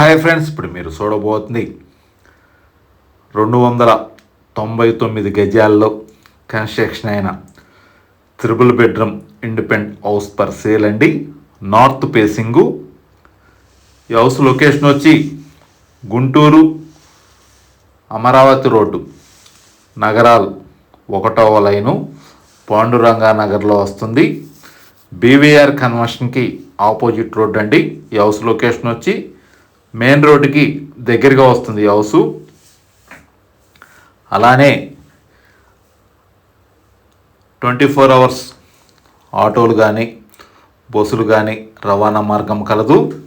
Hi friends ఇప్పుడు మీరు చూడబోతుంది రెండు వందల తొంభై తొమ్మిది గజాల్లో కన్స్ట్రక్షన్ అయిన triple bedroom independent house for sale అండి. నార్త్ పేసింగు ఈ హౌస్ లొకేషన్ వచ్చి గుంటూరు అమరావతి రోడ్డు నగరాలు ఒకటవ లైను పాండురంగా నగర్లో వస్తుంది. బీవీఆర్ కన్వర్షన్కి ఆపోజిట్ రోడ్ అండి. ఈ హౌస్ లొకేషన్ వచ్చి మెయిన్ రోడ్డుకి దగ్గరగా వస్తుంది హౌసు. అలానే ట్వంటీ ఫోర్ అవర్స్ ఆటోలు కానీ బస్సులు కానీ రవాణా మార్గం కలదు.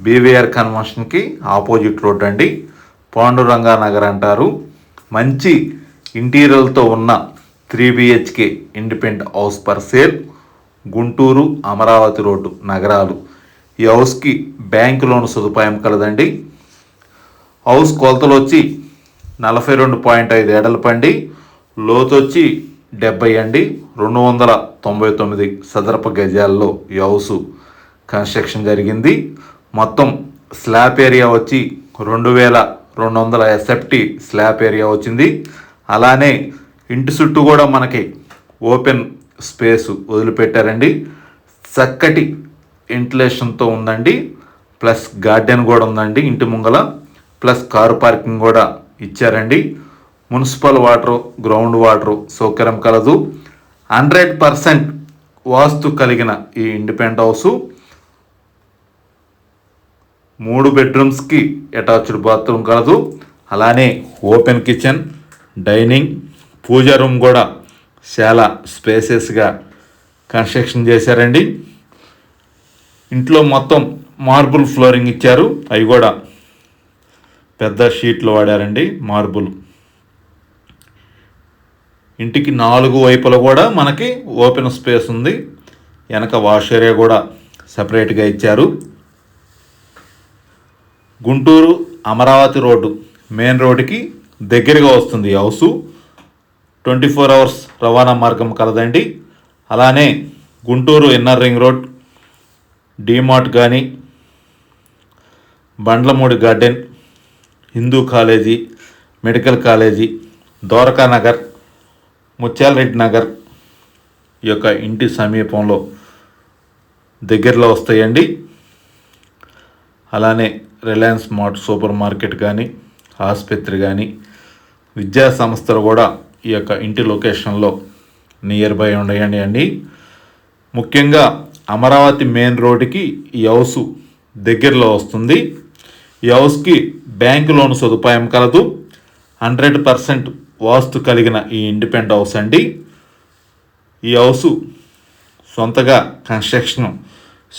బీవీఆర్ కన్వెన్షన్కి ఆపోజిట్ రోడ్ అండి. పాండురంగా నగర్ అంటారు. మంచి ఇంటీరియర్తో ఉన్న three BHK independent house for sale Guntur Amaravati road నగరాలు. ఈ హౌస్కి బ్యాంక్ లోన్ సదుపాయం కలదండి. హౌస్ కొలతలు వచ్చి నలభై రెండు పాయింట్ ఐదు ఎడలపండి లోతు వచ్చి డెబ్బై అండి. రెండు వందల తొంభై తొమ్మిది సదరప గజాల్లో ఈ హౌస్ కన్స్ట్రక్షన్ జరిగింది. మొత్తం స్లాబ్ ఏరియా వచ్చి రెండు వేల రెండు వందల ఎస్ఎఫ్టీ స్లాబ్ ఏరియా వచ్చింది. అలానే ఇంటి చుట్టూ కూడా మనకి ఓపెన్ స్పేస్ వదిలిపెట్టారండి. చక్కటి వెంటిలేషన్తో ఉందండి. ప్లస్ గార్డెన్ కూడా ఉందండి ఇంటి ముంగల. ప్లస్ కారు పార్కింగ్ కూడా ఇచ్చారండి. మున్సిపల్ వాటర్ గ్రౌండ్ వాటర్ సౌకర్యం కలదు. హండ్రెడ్ పర్సెంట్ వాస్తు కలిగిన ఈ ఇండిపెండెంట్ హౌసు. మూడు బెడ్రూమ్స్కి అటాచ్డ్ బాత్రూమ్ కలదు. అలానే open kitchen dining puja room కూడా చాలా స్పేసెస్గా కన్స్ట్రక్షన్ చేశారండి. ఇంట్లో మొత్తం మార్బుల్ ఫ్లోరింగ్ ఇచ్చారు. అవి కూడా పెద్ద షీట్లు వాడారండి మార్బుల్. ఇంటికి నాలుగు వైపుల కూడా మనకి ఓపెన్ స్పేస్ ఉంది. వెనక వాష్ ఏరియా కూడా సపరేట్గా ఇచ్చారు. గుంటూరు అమరావతి రోడ్డు మెయిన్ రోడ్డుకి దగ్గరగా వస్తుంది హౌసు. ట్వంటీ ఫోర్ అవర్స్ రవాణా మార్గం కలదండి. అలానే Guntur inner ring road DMart కానీ Bandlamudi garden Hindu college medical college Dwaraka Nagar Mutyalareddy Nagar ఈ యొక్క ఇంటి సమీపంలో దగ్గరలో వస్తాయండి. అలానే రిలయన్స్ మార్ట్ సూపర్ మార్కెట్ కానీ ఆసుపత్రి కానీ విద్యా సంస్థలు కూడా ఈ యొక్క ఇంటి లొకేషన్లో నియర్ బై ఉన్నాయండి అండి. ముఖ్యంగా అమరావతి మెయిన్ రోడ్డుకి ఈ హౌస్ దగ్గరలో వస్తుంది. ఈ హౌస్కి బ్యాంక్ లోన్ సదుపాయం కలదు. హండ్రెడ్ పర్సెంట్ వాస్తు కలిగిన ఈ ఇండిపెండెంట్ హౌస్ అండి. ఈ హౌస్ సొంతగా కన్స్ట్రక్షన్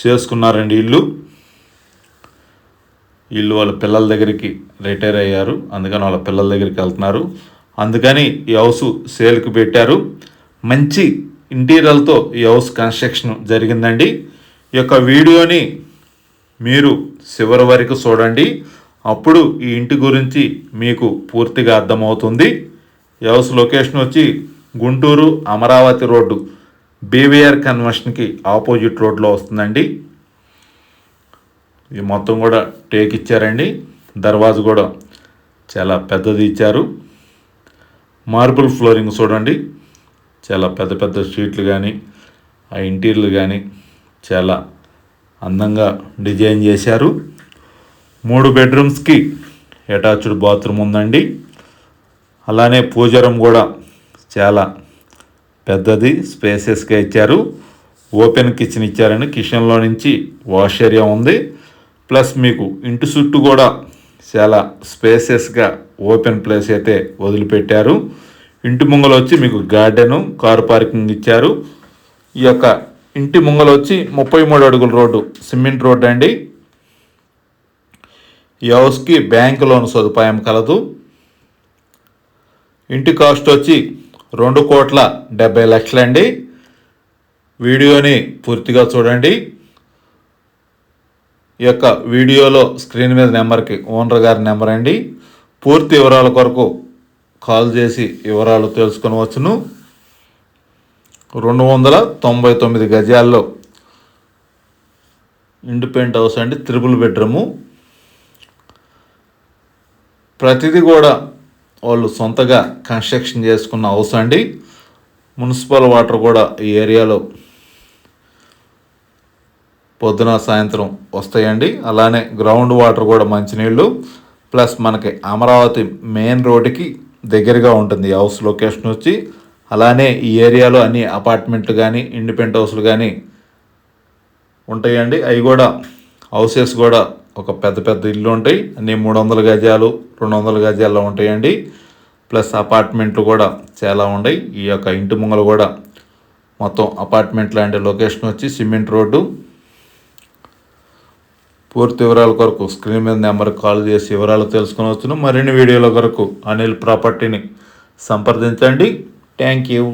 చేసుకున్నారండి ఇల్లు. వీళ్ళు వాళ్ళ పిల్లల దగ్గరికి రిటైర్ అయ్యారు. అందుకని వాళ్ళ పిల్లల దగ్గరికి వెళ్తున్నారు. అందుకని ఈ హౌస్ సేల్కి పెట్టారు. మంచి ఇంటీరియర్తో ఈ హౌస్ కన్స్ట్రక్షన్ జరిగిందండి. ఈ యొక్క వీడియోని మీరు చివరి వరకు చూడండి. అప్పుడు ఈ ఇంటి గురించి మీకు పూర్తిగా అర్థమవుతుంది. ఈ హౌస్ లొకేషన్ వచ్చి గుంటూరు అమరావతి రోడ్డు బీవీఆర్ కన్వెన్షన్కి ఆపోజిట్ రోడ్లో వస్తుందండి. ఈ మొత్తం కూడా టేక్ ఇచ్చారండి. దర్వాజు కూడా చాలా పెద్దది ఇచ్చారు. మార్బుల్ ఫ్లోరింగ్ చూడండి. చాలా పెద్ద పెద్ద స్ట్రీట్లు కానీ ఆ ఇంటీరియర్లు కానీ చాలా అందంగా డిజైన్ చేశారు. మూడు బెడ్రూమ్స్కి అటాచ్డ్ బాత్రూమ్ ఉందండి. అలానే పూజరం కూడా చాలా పెద్దది స్పేసెస్గా ఇచ్చారు. ఓపెన్ కిచెన్ ఇచ్చారండి. కిచెన్లో నుంచి వాష్ ఏరియా ఉంది. ప్లస్ మీకు ఇంటి చుట్టూ కూడా చాలా స్పేసెస్గా ఓపెన్ ప్లేస్ అయితే వదిలిపెట్టారు. ఇంటి ముంగల వచ్చి మీకు గార్డెను కారు పార్కింగ్ ఇచ్చారు. ఈ యొక్క ఇంటి ముంగల వచ్చి ముప్పై మూడు అడుగుల రోడ్డు సిమెంట్ రోడ్డు అండి. ఈ హౌస్కి బ్యాంక్ లోన్ సదుపాయం కలదు. ఇంటి కాస్ట్ వచ్చి రెండు కోట్ల డెబ్బై లక్షలండి వీడియోని పూర్తిగా చూడండి. ఈ యొక్క వీడియోలో స్క్రీన్ మీద నెంబర్కి ఓనర్ గారి నెంబర్ అండి. పూర్తి వివరాల కొరకు కాల్ చేసి వివరాలు తెలుసుకొనవచ్చును. రెండు వందల తొంభై తొమ్మిది గజాల్లో ఇండిపెండెంట్ హౌస్ అండి త్రిపుల్ బెడ్రూము. ప్రతిదీ కూడా వాళ్ళు సొంతగా కన్స్ట్రక్షన్ చేసుకున్న హౌస్ అండి. మున్సిపల్ వాటర్ కూడా ఈ ఏరియాలో పొద్దున సాయంత్రం వస్తాయండి. అలానే గ్రౌండ్ వాటర్ కూడా మంచినీళ్ళు. ప్లస్ మనకి అమరావతి మెయిన్ రోడ్డుకి దగ్గరగా ఉంటుంది. ఈ హౌస్ లొకేషన్ వచ్చి అలానే ఈ ఏరియాలో అన్ని అపార్ట్మెంట్లు కానీ ఇండిపెండెంట్ హౌస్లు కానీ ఉంటాయండి. అవి కూడా హౌసెస్ కూడా ఒక పెద్ద పెద్ద ఇల్లు ఉంటాయి. అన్ని మూడు వందల గజాలు రెండు వందల గజాల్లో ఉంటాయండి. ప్లస్ అపార్ట్మెంట్లు కూడా చాలా ఉన్నాయి ఈ యొక్క ఇంటి ముంగలు కూడా మొత్తం అపార్ట్మెంట్ లాంటి లొకేషన్ వచ్చి సిమెంట్ రోడ్డు పూర్తి వివరాల కొరకు స్క్రీన్ మీద నెంబర్కి కాల్ చేసి వివరాలు తెలుసుకునవచ్చును మరిన్ని వీడియోల కొరకు అనిల్ ప్రాపర్టీని సంప్రదించండి. థ్యాంక్ యూ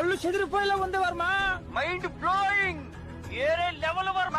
కళ్ళు చెదిరిపోయేలా ఉంది వర్మ. మైండ్ బ్లోయింగ్ వేరే లెవెల్ వర్మ.